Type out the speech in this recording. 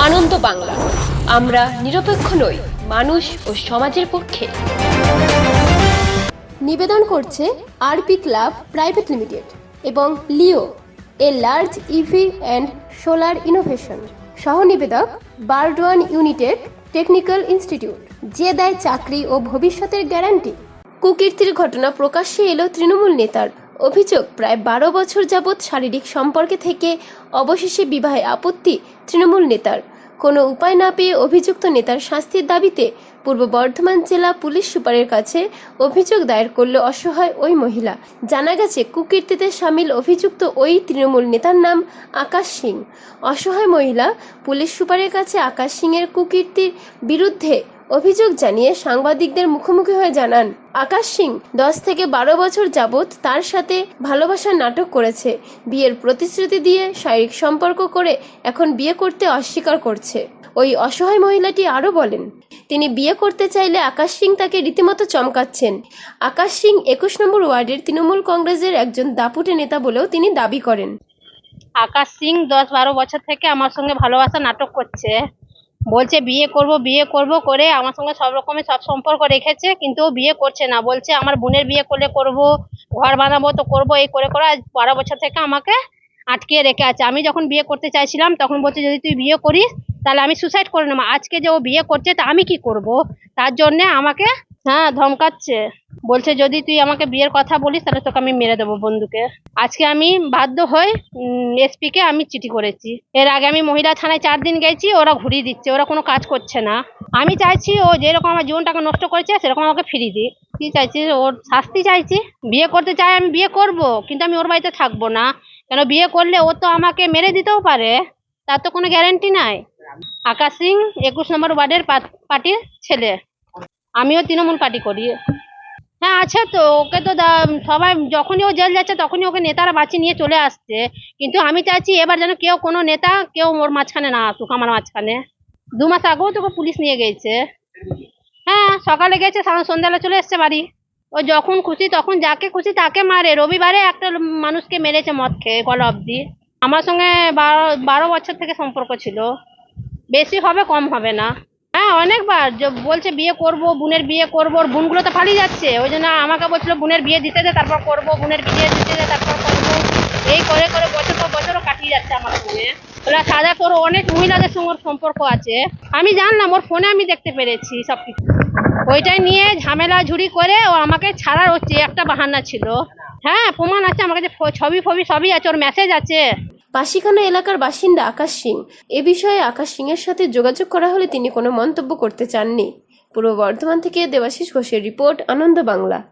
আনন্দ বাংলা। আমরা নিরপেক্ষ নই, মানুষ ও সমাজের পক্ষে। নিবেদন করছে আরপি ক্লাব প্রাইভেট লিমিটেড এবং Leo, A large EV and solar innovation. সহ নিবেদক বারডোয়ান ইউনিটেড টেকনিক্যাল ইনস্টিটিউট, যে দেয় চাকরি ও ভবিষ্যতের গ্যারান্টি। কুকীর্তির ঘটনা প্রকাশ্যে এলো তৃণমূল নেতার। অভিযোগ, প্রায় বারো বছর যাবৎ শারীরিক সম্পর্কে থেকে অবশেষে বিবাহে আপত্তি তৃণমূল নেতার। কোনো উপায় না পেয়ে অভিযুক্ত নেতার শাস্তির দাবিতে পূর্ব বর্ধমান জেলা পুলিশ সুপারের কাছে অভিযোগ দায়ের করল অসহায় ওই মহিলা। জানা গেছে, কুকীর্তিতে সামিল অভিযুক্ত ওই তৃণমূল নেতার নাম আকাশ সিং। অসহায় মহিলা পুলিশ সুপারের কাছে আকাশ সিংয়ের কুকীর্তির বিরুদ্ধে অভিযোগ জানিয়ে সাংবাদিকদের মুখোমুখি হয়ে জানান, আকাশ সিং দশ থেকে বারো বছর যাবৎ তার সাথে ভালোবাসার নাটক করেছে। বিয়ের প্রতিশ্রুতি দিয়ে শারীরিক সম্পর্ক করে এখন বিয়ে করতে অস্বীকার করছে। ওই অসহায় মহিলাটি আরও বলেন, তিনি বিয়ে করতে চাইলে আকাশ সিং তাকে রীতিমতো চমকাচ্ছেন। আকাশ সিং একুশ নম্বর ওয়ার্ডের তৃণমূল কংগ্রেসের একজন দাপুটে নেতা বলেও তিনি দাবি করেন। আকাশ সিং দশ বারো বছর থেকে আমার সঙ্গে ভালোবাসা নাটক করছে। বলছে, বিয়ে করব বিয়ে করব করে আমার সঙ্গে সব রকমের সব সম্পর্ক রেখেছে, কিন্তু ও বিয়ে করছে না। বলছে, আমার বোনের বিয়ে করলে করব, ঘর বানাবো তো করব, এই করে করে আজ বারো বছর থেকে আমাকে আটকে রেখে আছে। আমি যখন বিয়ে করতে চাইছিলাম, তখন বলছে, যদি তুই বিয়ে করিস, তাহলে আমি সুসাইড করে নেব। আজকে যে ও বিয়ে করছে, তা আমি কি করব? তার জন্যে আমাকে হ্যাঁ ধমকাচ্ছে। বলছে, যদি তুই আমাকে বিয়ের কথা বলিস, তাহলে তোকে আমি মেরে দেবো বন্ধুকে। আজকে আমি বাধ্য হই এসপি কে আমি চিঠি করেছি। এর আগে আমি মহিলা থানায় চার দিন গেছি, ওরা ঘুরিয়ে দিচ্ছে, ওরা কোনো কাজ করছে না। আমি চাইছি ও যেরকম আমার জীবনটাকে নষ্ট করেছে, সেরকম আমাকে ফিরিয়ে দিক। কি চাইছি? ওর শাস্তি চাইছি। বিয়ে করতে চাই আমি বিয়ে করব, কিন্তু আমি ওর বাড়িতে থাকব না। কেন বিয়ে করলে ও তো আমাকে মেরে দিতেও পারে? তার তো কোনো গ্যারেন্টি নাই। আকাশ সিং, একুশ নম্বর ওয়ার্ডের পার্টির ছেলে। আমিও তৃণমূল পার্টি করি। হ্যাঁ আছে তো, ওকে তো সবাই যখনই ও জেল যাচ্ছে তখনই ওকে নেতারা বাঁচিয়ে নিয়ে চলে আসছে। কিন্তু আমি চাইছি এবার যেন কেউ কোনো নেতা কেউ ওর মাঝখানে না আসুক, আমার মাঝখানে। দু মাস আগেও তোকে পুলিশ নিয়ে গেছে। হ্যাঁ সকালে গেছে সন্ধ্যাবেলা চলে এসছে বাড়ি। ও যখন খুশি তখন যাকে খুশি তাকে মারে। রবিবারে একটা মানুষকে মেরেছে মদ খেয়ে, গলা অবধি। আমার সঙ্গে বারো বারো বছর থেকে সম্পর্ক ছিল। বেশি হবে, কম হবে না। অনেকবার বলছে বিয়ে করব, বোনের বিয়ে করব, ওর বোনগুলো তো পালিয়ে যাচ্ছে। ওই জন্য আমাকে বলছিল, বোনের বিয়ে দিতে দে, তারপর করব, বোনের বিয়ে দিতে দে, তারপর করব। এই করে করে বছর পর বছরও কাটিয়ে যাচ্ছে আমার সঙ্গে ওরা সাদা করে অনেক মহিলাদের সঙ্গে সম্পর্ক আছে। আমি জানলাম, ওর ফোনে আমি দেখতে পেরেছি সব কিছু ওইটাই নিয়ে ঝামেলা ঝুড়ি করে ও আমাকে ছাড়ার হচ্ছে, একটা বাহানা ছিল। হ্যাঁ প্রমাণ আছে, আমার কাছে ছবি ফবি সবই আছে, ওর মেসেজ আছে। পাশিখানা এলাকার বাসিন্দা আকাশ সিং। এ বিষয়ে আকাশ সিংয়ের সাথে যোগাযোগ করা হলে তিনি কোনো মন্তব্য করতে চাননি। পূর্ব বর্ধমান থেকে দেবাশিস ঘোষের রিপোর্ট, আনন্দ বাংলা।